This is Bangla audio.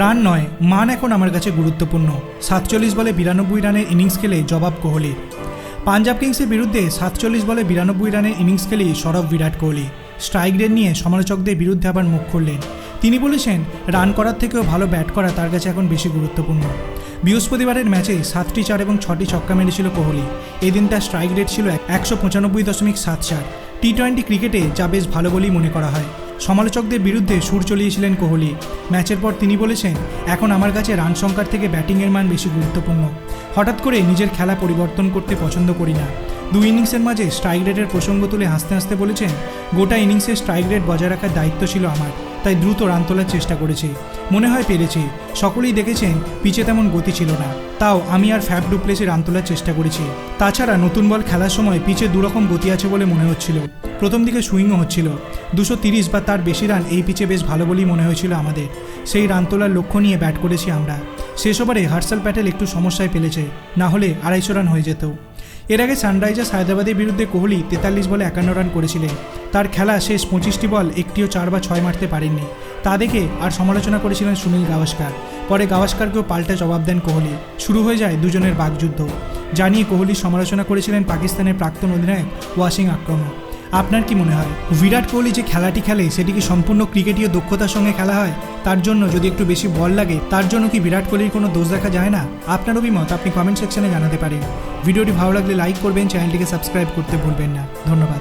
রান নয়, মান এখন আমার কাছে গুরুত্বপূর্ণ। সাতচল্লিশ বলে বিরানব্বই রানের ইনিংস খেলে জবাব কোহলির পাঞ্জাব কিংসের বিরুদ্ধে সাতচল্লিশ বলে বিরানব্বই রানের ইনিংস খেলেই সরব বিরাট কোহলি। স্ট্রাইক রেট নিয়ে সমালোচকদের বিরুদ্ধে আবার মুখ খুললেন। তিনি বলেছেন, রান করার থেকেও ভালো ব্যাট করা তার কাছে এখন বেশি গুরুত্বপূর্ণ। বৃহস্পতিবারের ম্যাচে সাতটি চার এবং ছটি ছক্কা মেরেছিল কোহলি। এদিন তার স্ট্রাইক রেট ছিল একশো পঁচানব্বই দশমিক সাত চার। টি টোয়েন্টি ক্রিকেটে যা বেশ ভালো বলেই মনে করা হয়। সমালোচকদের বিরুদ্ধে সুর চলিয়েছিলেন কোহলি। ম্যাচের পর তিনি বলেছেন, এখন আমার কাছে রান সংখ্যার থেকে ব্যাটিংয়ের মান বেশি গুরুত্বপূর্ণ। হঠাৎ করে নিজের খেলা পরিবর্তন করতে পছন্দ করি না। দুই ইনিংসের মাঝে স্ট্রাইক রেটের প্রসঙ্গ তুলে হাসতে হাসতে বলেছেন, গোটা ইনিংসে স্ট্রাইক রেট বজায় রাখার দায়িত্ব ছিল আমার। তাই দ্রুত রান তোলার চেষ্টা করেছি। মনে হয় পেরেছি। সকলেই দেখেছেন পিচে তেমন গতি ছিল না। তাও আমি আর ফ্যাব ডুপ্লেসে রান তোলার চেষ্টা করেছি। তাছাড়া নতুন বল খেলার সময় পিচে দুরকম গতি আছে বলে মনে হচ্ছিল। প্রথম দিকে সুইংও হচ্ছিল। দুশো তিরিশ বা তার বেশি রান এই পিচে বেশ ভালো বলেই মনে হয়েছিল আমাদের। সেই রান তোলার লক্ষ্য নিয়ে ব্যাট করেছি আমরা। শেষ ওভারে হার্সাল প্যাটেল একটু সমস্যায় ফেলেছে। না হলে আড়াইশো রান হয়ে যেত। এর আগে সানরাইজার্স হায়দ্রাবাদের বিরুদ্ধে কোহলি তেতাল্লিশ বলে একান্ন রান করেছিলেন। তার খেলা শেষ পঁচিশটি বল একটিও চার বা ছয় মারতে পারেননি। তা দেখে আর সমালোচনা করেছিলেন সুনীল গাভাস্কার। পরে গাভাস্কারকেও পাল্টা জবাব দেন কোহলি। শুরু হয়ে যায় দুজনের বাগযুদ্ধ জানিয়ে কোহলির সমালোচনা করেছিলেন পাকিস্তানের প্রাক্তন অধিনায়ক ওয়াসিং আক্রমণ। আপনার কি মনে হয়, বিরাট কোহলি যে খেলাটি খেলে সেটি কি সম্পূর্ণ ক্রিকেটীয় দক্ষতার সঙ্গে খেলা হয়? তার জন্য যদি একটু বেশি বল লাগে, তার জন্য কি বিরাট কোহলির কোনো দোষ দেখা যায় না? আপনার অভিমত আপনি কমেন্ট সেকশনে জানাতে পারেন। ভিডিওটি ভালো লাগলে লাইক করবেন, চ্যানেলটিকে সাবস্ক্রাইব করতে ভুলবেন না। ধন্যবাদ।